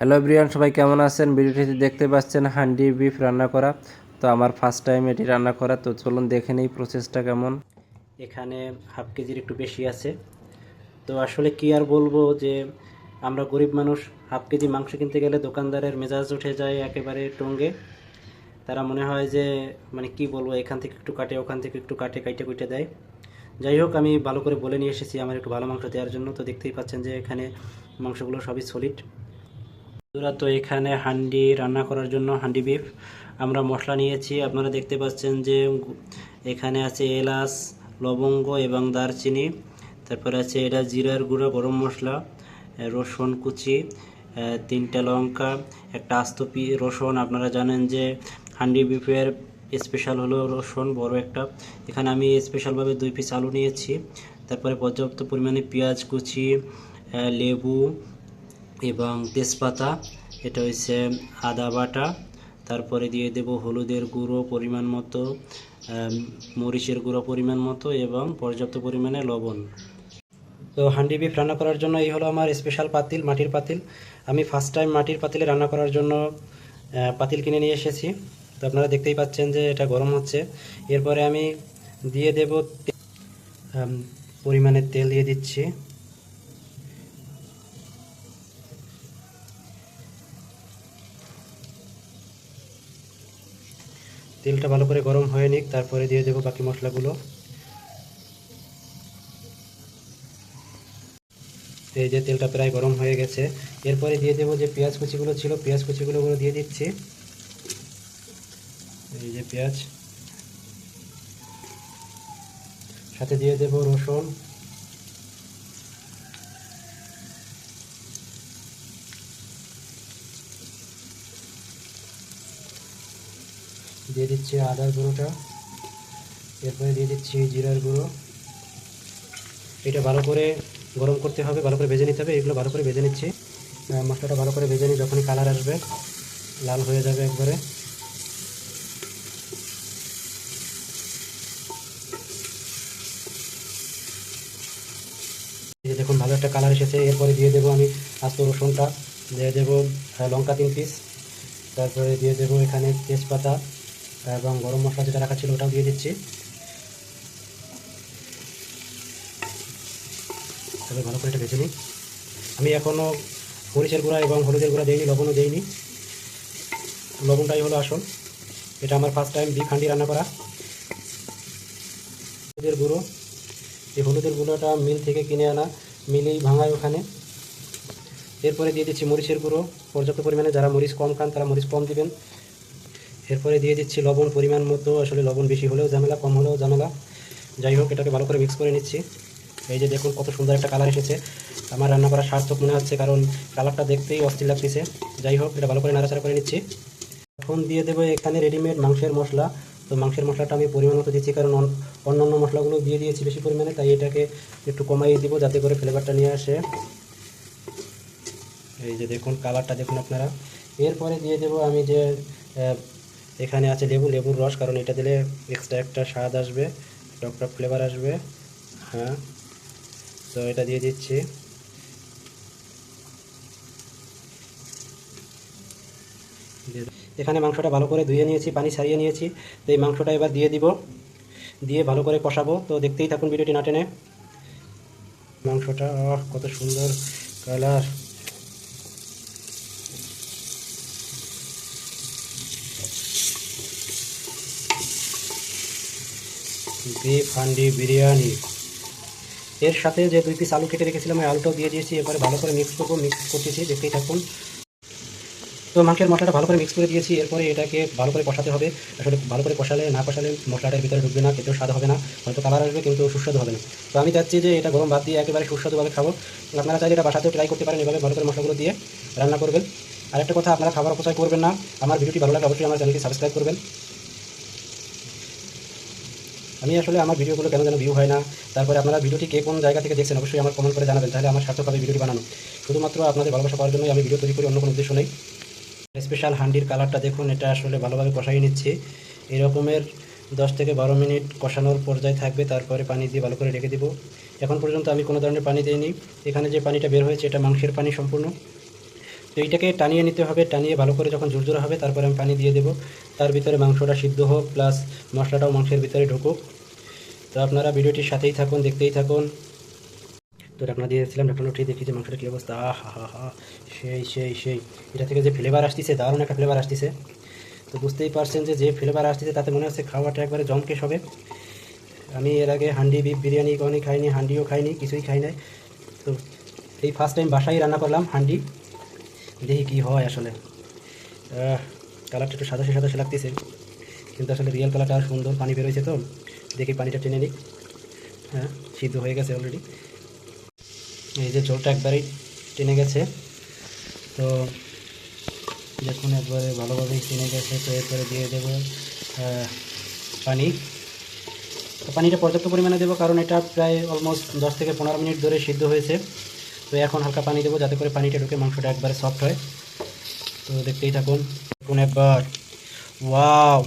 Hello Brian সবাই কেমন আছেন? ভিডিওটিতে দেখতে পাচ্ছেন, হান্ডি বিফ রান্না করা। তো আমার ফার্স্ট টাইম এটি রান্না করা। তো চলুন দেখে নেই প্রসেসটা কেমন। এখানে হাফ কেজির একটু বেশি আছে। তো আসলে কি আর বলব যে, আমরা গরিব মানুষ হাফ কেজি মাংস কিনতে গেলে দোকানদারের মেজাজ উঠে যায় একেবারে টঙ্গে। তারা মনে হয় যে মানে কি বলব, এখান থেকে একটু কাটে, ওখান থেকে একটু কাটে, কাইটে কুইটে দেয়। যাই হোক, আমি ভালো করে বলে নিয়ে এসেছি আমার একটু ভালো মাংস দেওয়ার জন্য। তো দেখতেই পাচ্ছেন যে, এখানে মাংসগুলো সবই সলিড বন্ধুরা তো এখানে হান্ডি রান্না করার জন্য হান্ডি বিফ। আমরা মশলা নিয়েছি। আপনারা দেখতে পাচ্ছেন যে এখানে আছে এলাচ, লবঙ্গ এবং দারচিনি। তারপরে আছে এটা জিরার গুঁড়া, গরম মশলা রসুন কুচি তিনটা লঙ্কা, একটা আস্ত রসুন। আপনারা জানেন যে হান্ডি বিফের স্পেশাল হলো রসুন, বড় একটা। এখানে আমি স্পেশালভাবে দুই পিস আলু নিয়েছি। তারপরে পর্যাপ্ত পরিমাণে পেঁয়াজ কুচি লেবু এবং তেজপাতা, এটা হচ্ছে আদা বাটা, তারপরে দিয়ে দেব হলুদের গুঁড়ো পরিমাণ মতো মরিচের গুঁড়ো পরিমাণ মতো এবং পর্যাপ্ত পরিমাণে লবণ। তো হান্ডি বিফ রান্না করার জন্য এই হলো আমার স্পেশাল পাতিল, মাটির পাতিল। আমি ফার্স্ট টাইম মাটির পাতিলে রান্না করার জন্য পাতিল কিনে নিয়ে এসেছি। তো আপনারা দেখতেই পাচ্ছেন যে এটা গরম হচ্ছে। এরপরে আমি দিয়ে দেব পরিমাণে তেল দিয়ে দিচ্ছি। তেলটা ভালো করে গরম হয়ে নিক, তারপরে দিয়ে দেবো বাকি মশলাগুলো। এই যে তেলটা প্রায় গরম হয়ে গেছে। এরপরে দিয়ে দেবো যে পেঁয়াজ কুচিগুলো ছিল, পেঁয়াজ কুচিগুলো ওগুলো দিয়ে দিচ্ছি। এই যে পেঁয়াজ। সাথে দিয়ে দেবো রসুন। দিয়ে দিচ্ছি আদার গুঁড়োটা। এরপরে দিয়ে দিচ্ছি জিরার গুঁড়ো। এটা ভালো করে গরম করতে হবে, ভালো করে ভেজে নিতে হবে। এগুলো ভালো করে ভেজে নিচ্ছি। মশলাটা ভালো করে ভেজে নিই যখনই কালার আসবে। লাল হয়ে যাবে একবারে। দেখুন, ভালো একটা কালার এসেছে। এরপরে দিয়ে দেবো আমি আস্ত রসুনটা। দিয়ে দেবো লঙ্কা তিন পিস তারপরে দিয়ে দেবো এখানে তেজপাতা। এবং গরম মশলা যেটা রাখা ছিল ওটাও দিয়ে দিচ্ছি। তবে ভালো করে এটা ভেজে নিই। আমি এখনও মরিচের গুঁড়া এবং হলুদের গুঁড়া দিইনি, লবণও দিইনি। লবণটাই হলো আসল। এটা আমার ফার্স্ট টাইম বিফ হান্ডি রান্না করা। হলুদের গুঁড়ো। এই হলুদের গুঁড়োটা মিল থেকে কিনে আনা, মিলেই ভাঙায় ওখানে। এরপরে দিয়ে দিচ্ছি মরিচের গুঁড়ো। পর্যাপ্ত পরিমাণে যারা মরিচ কম খান, তারা মরিচ কম দিবেন। এরপরে দিয়ে দিচ্ছি লবণ, পরিমাণ মতো। আসলে লবণ বেশি হলেও ঝামেলা, কম হলেও ঝামেলা। যাই হোক, এটাকে ভালো করে মিক্স করে নিচ্ছি। এই যে দেখুন, কত সুন্দর একটা কালার এসেছে। আমার রান্না করা সার্থক মনে হচ্ছে, কারণ কালারটা দেখতেই অস্থির লাগতেছে। যাই হোক, এটা ভালো করে নাড়াচাড়া করে নিচ্ছি। এখন দিয়ে দেবো এখানে রেডিমেড মাংসের মশলা। তো মাংসের মশলাটা আমি পরিমাণ মতো দিচ্ছি, কারণ অন- অন্যান্য মশলাগুলো দিয়ে দিয়েছি বেশি পরিমাণে, তাই এটাকে একটু কমাই দিব যাতে করে ফ্লেভারটা নিয়ে আসে। এই যে দেখুন কালারটা দেখুন আপনারা। এরপরে দিয়ে দেবো আমি যে এখানে আছে লেবু, লেবুর রস, কারণ এটা দিলে এক্সট্রা একটা স্বাদ আসবে টক ফ্লেভার আসবে। হ্যাঁ। তো এটা দিয়ে দিচ্ছি। এখানে মাংসটা ভালো করে ধুয়ে নিয়েছি, পানি ছাড়িয়ে নিয়েছি। তো এই মাংসটা এবার দিয়ে দিব, দিয়ে ভালো করে কষাবো। তো দেখতেই থাকুন ভিডিওটি না টেনে। মাংসটা কত সুন্দর কালার বিফ হান্ডি, বিরিয়ানি। এর সাথে যে দুই পিস আলু কেটে রেখেছিলাম ওই আলুটাও দিয়ে দিয়েছি। এবারে ভালো করে মিক্স করব মিক্স করতেছি, দেখতেই থাকুন। তো মাংসের মশলাটা ভালো করে মিক্স করে দিয়েছি। এরপরে এটাকে ভালো করে কষাতে হবে। আসলে ভালো করে কষালে, না কষালে মশলাটার ভিতরে ঢুকবে না, খেতেও স্বাদ হবে না। হয়তো কালার আসবে, কিন্তু সুস্বাদু হবে না। তো আমি চাচ্ছি যে এটা গরম ভাত দিয়ে একেবারে সুস্বাদুভাবে খাব। আপনারা চাইলে এটা বাসাতেও ট্রাই করতে পারেন। এভাবে ভালো করে মশলাগুলো দিয়ে রান্না করবেন। আরেকটা কথা, আপনারা খাবার অপচয় করবেন না। আমার ভিডিওটি ভালো লাগে অবশ্যই আমার চ্যানেলটি সাবস্ক্রাইব করবেন। আমি আসলে আমার ভিডিওগুলো কেন যেন ভিউ হয় না? তারপরে আপনারা ভিডিওটি কে কোন জায়গা থেকে দেখছেন অবশ্যই আমার কমেন্ট করে জানাবেন, তাহলে আমার সার্থক ভিডিওটি বানানো। শুধুমাত্র আপনাদের ভালোবাসা পাওয়ার জন্যই আমি ভিডিও তৈরি করি, অন্য কোনো উদ্দেশ্য নেই। স্পেশাল হান্ডির কালারটা দেখুন, এটা আসলে ভালোভাবে কষাই নিচ্ছে। এরকমের দশ থেকে বারো মিনিট কষানোর পর্যায়ে থাকবে, তারপরে পানি দিয়ে ভালো করে রেখে দেবো। এখন পর্যন্ত আমি কোনো ধরনের পানি দিইনি। এখানে যে পানিটা বের হয়েছে, এটা মাংসের পানি সম্পূর্ণ। তো এইটাকে টানিয়ে নিতে হবে, টানিয়ে ভালো করে যখন ঝুরঝুরা হবে, তারপরে আমি পানি দিয়ে দেবো। তার ভিতরে মাংসটা সিদ্ধ হোক প্লাস মশলাটাও মাংসের ভিতরে ঢুকুক। তো আপনারা ভিডিওটির সাথেই থাকুন, দেখতেই থাকুন। তো ঢাকনা দিয়েছিলাম, ঢাকনা উঠিয়ে দেখি যে মাংসটা কী অবস্থা। আহ, হা হা হা সেই সেই সেই। এটা থেকে যে ফ্লেভার আসতেছে, দারুণ একটা ফ্লেভার আসতেছে। তো বুঝতেই পারছেন যে যে ফ্লেভার আসতেছে, তাতে মনে হচ্ছে খাওয়াটা একবারে জমকেশ হবে। আমি এর আগে হান্ডি, বিফ, বিরিয়ানি কখনই খাইনি, হান্ডিও খাইনি, কিছুই খাই নাই। তো এই ফার্স্ট টাইম বাসায় রান্না করলাম হান্ডি। দেখি কী হয় আসলে। কালারটা একটু সাদা সাদা লাগতেছে। কিন্তু আসলে রিয়েল কালারটা আর সুন্দর পানি বেরোয়েছে তো। দেখি পানিটা টেনে নিই হ্যাঁ সিদ্ধ হয়ে গেছে অলরেডি এই যে জলটা একবারেই টেনে গেছে। তো দেখুন একবারে ভালোভাবেই টেনে গেছে। তো এরপরে দিয়ে দেবো পানি। তো পানিটা পর্যাপ্ত পরিমাণে দেবো কারণ এটা প্রায় অলমোস্ট দশ থেকে পনেরো মিনিট ধরে সিদ্ধ হয়েছে। তো এখন হালকা পানি দেবো, যাতে করে পানিটা ঢুকে মাংসটা একবারে সফট হয়। তো দেখতেই থাকুন, দেখুন একবার। ওয়াও,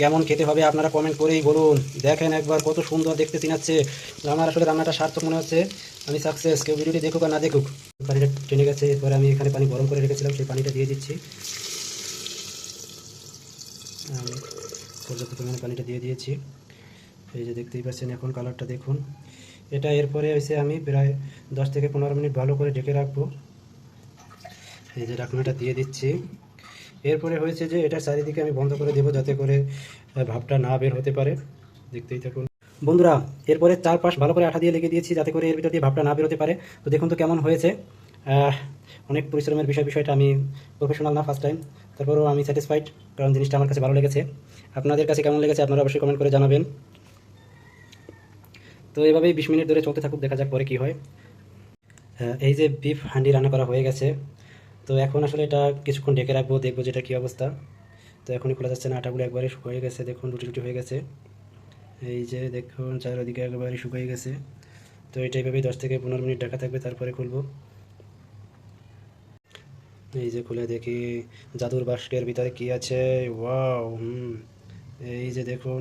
কেমন খেতে হবে আপনারা কমেন্ট করেই বলুন। দেখেন একবার কত সুন্দর দেখতে চিনাচ্ছে আমার আসলে রান্নাটা সার্থক মনে হচ্ছে। আমি সাকসেস কেউ ভিডিওটি দেখুক আর না দেখুক। পানিটা টেনে গেছে, এরপরে আমি এখানে পানি গরম করে রেখেছিলাম, সেই পানিটা দিয়ে দিচ্ছি। পর্যাপ্ত পরিমাণে পানিটা দিয়ে দিয়েছি। এই যে দেখতেই পাচ্ছেন, এখন কালারটা দেখুন। এটা এরপরে এসে আমি প্রায় দশ থেকে পনেরো মিনিট ভালো করে ঢেকে রাখব। এই যে ঢাকনাটা দিয়ে দিচ্ছি। এরপরে হয়েছে যে এটা চারিদিকে আমি বন্ধ করে দেবো যাতে করে ভাবটা না বের হতে পারে। দেখতেই থাকুন। বন্ধুরা, এরপরে চারপাশ ভালো করে আঠা দিয়ে লেগে দিয়েছি যাতে করে এর ভিতর দিয়ে ভাবটা না বেরোতে পারে। তো দেখুন তো কেমন হয়েছে। অনেক পরিশ্রমের বিষয় বিষয়টা আমি প্রফেশনাল না ফার্স্ট টাইম তারপরেও আমি স্যাটিসফাইড কারণ জিনিসটা আমার কাছে ভালো লেগেছে। আপনাদের কাছে কেমন লেগেছে আপনারা অবশ্যই কমেন্ট করে জানাবেন। তো এভাবেই বিশ মিনিট ধরে চলতে থাকুক, দেখা যাক পরে কী হয়। এই যে বিফ হান্ডি রান্না করা হয়ে গেছে। তো এখন আসলে এটা কিছুক্ষণ ডেকে রাখব, দেখব যেটা কী অবস্থা। তো এখনই খোলা যাচ্ছে না, আটাগুলো একবারে শুকিয়ে গেছে, দেখুন রুটি রুটি হয়ে গেছে। এই যে দেখুন, চারিদিকে একবারে শুকিয়ে গেছে। তো এটা এইভাবেই দশ থেকে পনেরো মিনিট ঢাকা থাকবে, তারপরে খুলবো। এই যে খুলে দেখি, জাদুর বাস্কের ভিতরে কি আছে? Wow, hmm. এই যে দেখুন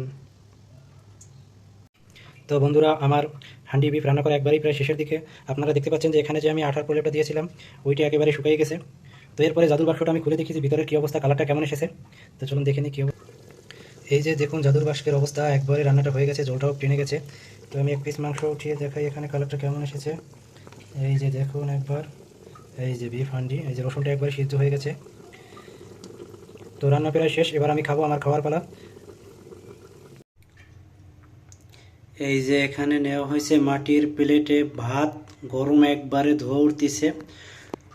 তো বন্ধুরা, আমার হান্ডি বিফ রান্না করা একবারেই প্রায় শেষের দিকে। আপনারা দেখতে পাচ্ছেন যে এখানে যে আমি আঠার প্রলেপটা দিয়েছিলাম, ওইটা একেবারে শুকিয়ে গেছে। তো এরপরে জাদুর বাক্সটা আমি খুলে দেখি যে ভিতরের কী অবস্থা, কালারটা কেমন এসেছে। তো চলুন দেখে নিই কী এই যে দেখুন, জাদুর বাস্কের অবস্থা, একবারে রান্নাটা হয়ে গেছে, জলটাও টেনে গেছে। তো আমি এক পিস মাংস উঠিয়ে দেখাই এখানে কালারটা কেমন এসেছে। এই যে দেখুন একবার, এই যে বিফ হান্ডি, এই যে রসুনটা একবারে সিদ্ধ হয়ে গেছে। তো রান্না প্রায় শেষ, এবার আমি খাব আমার খাওয়ার পালা। এই যে এখানে নেওয়া হয়েছে মাটির প্লেটে ভাত, গরম একবারে ধোয়া উঠতেছে।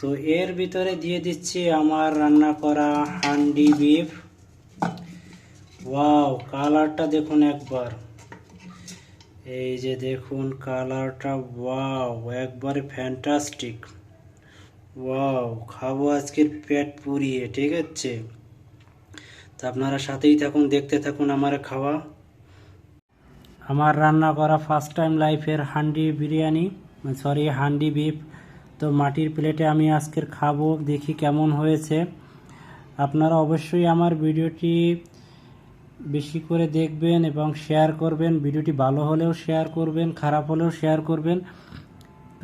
তো এর ভিতরে দিয়ে দিচ্ছি আমার রান্না করা হান্ডি বিফ। ওয়াও, কালারটা দেখুন একবার। এই যে দেখুন কালারটা, ওয়াও, একবারে ফ্যান্টাস্টিক। ওয়াও, খাব আজকের পেট পুরিয়ে ঠিক আছে? তা আপনারা সাথেই থাকুন, দেখতে থাকুন আমার খাওয়া। আমার রান্না করা ফার্স্ট টাইম লাইফের হান্ডি বিরিয়ানি সরি হান্ডি বিফ তো মাটির প্লেটে আমি আজকের খাব, দেখি কেমন হয়েছে। আপনারা অবশ্যই আমার ভিডিওটি বেশি করে দেখবেন এবং শেয়ার করবেন। ভিডিওটি ভালো হলেও শেয়ার করবেন, খারাপ হলেও শেয়ার করবেন।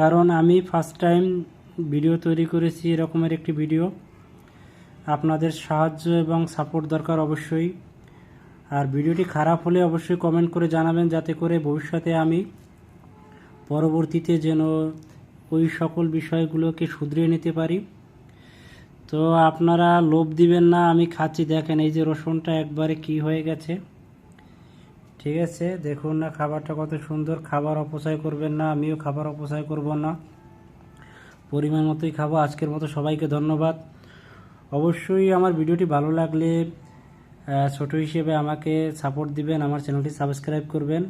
কারণ আমি ফার্স্ট টাইম ভিডিও তৈরি করেছি এরকমের একটি ভিডিও আপনাদের সাহায্য এবং সাপোর্ট দরকার অবশ্যই। আর ভিডিওটি খারাপ হলে অবশ্যই কমেন্ট করে জানাবেন যাতে করে ভবিষ্যতে আমি পরবর্তীতে যেন ওই সকল বিষয়গুলোকে শুধরিয়ে নিতে পারি। তো আপনারা লোভ দিবেন না, আমি খাচ্ছি। দেখেন এই যে রসুনটা একবারে কি হয়ে গেছে। ঠিক আছে, দেখুন না খাবারটা কত সুন্দর। খাবার অপচয় করবেন না, আমিও খাবার অপচয় করব না। পরিমাণ মতোই খাব। আজকের মতো সবাইকে ধন্যবাদ। অবশ্যই আমার ভিডিওটি ভালো লাগলে ছোট হিসেবে আমাকে সাপোর্ট দিবেন, আমার চ্যানেলটি সাবস্ক্রাইব করবেন।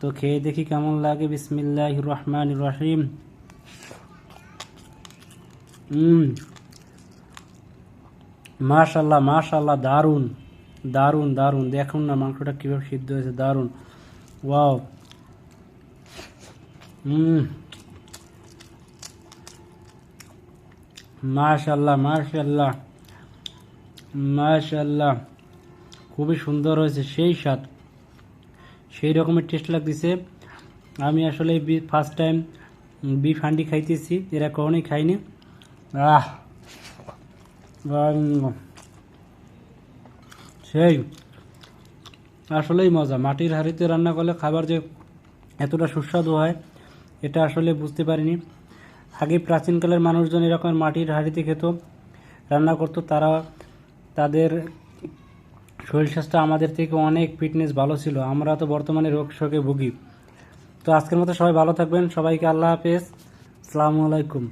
তো খেয়ে দেখি কেমন লাগে। বিসমিল্লাহ রহমান রহিম। হুম মাশাল্লাহ মাশাল্লাহ দারুণ দারুণ দারুণ। দেখুন না মাংসটা কীভাবে সিদ্ধ হয়েছে, দারুণ। ওয়াও। হুম মাশাল্লাহ মাশাল্লাহ খুবই সুন্দর হয়েছে সেই স্বাদ। সেই রকমের টেস্ট লাগতেছে। আমি আসলে ফার্স্ট টাইম বিফ হান্ডি খাইতেছি। এরা কখনোই খাইনি আহ! সেই। আসলেই মজা। মাটির হাঁড়িতে রান্না করলে খাবার যে এতটা সুস্বাদু হয়, এটা আসলে বুঝতে পারিনি। আগে প্রাচীনকালের মানুষজন এরকম মাটির হাঁড়িতে খেত, রান্না করতো, তারা তাদের শরীর স্বাস্থ্য আমাদের থেকে অনেক ফিটনেস ভালো ছিল। আমরা তো বর্তমানে রোগ শোকে ভুগি। তো আজকের মতো সবাই ভালো থাকবেন। সবাইকে আল্লাহ হাফেজ। আসসালামু আলাইকুম।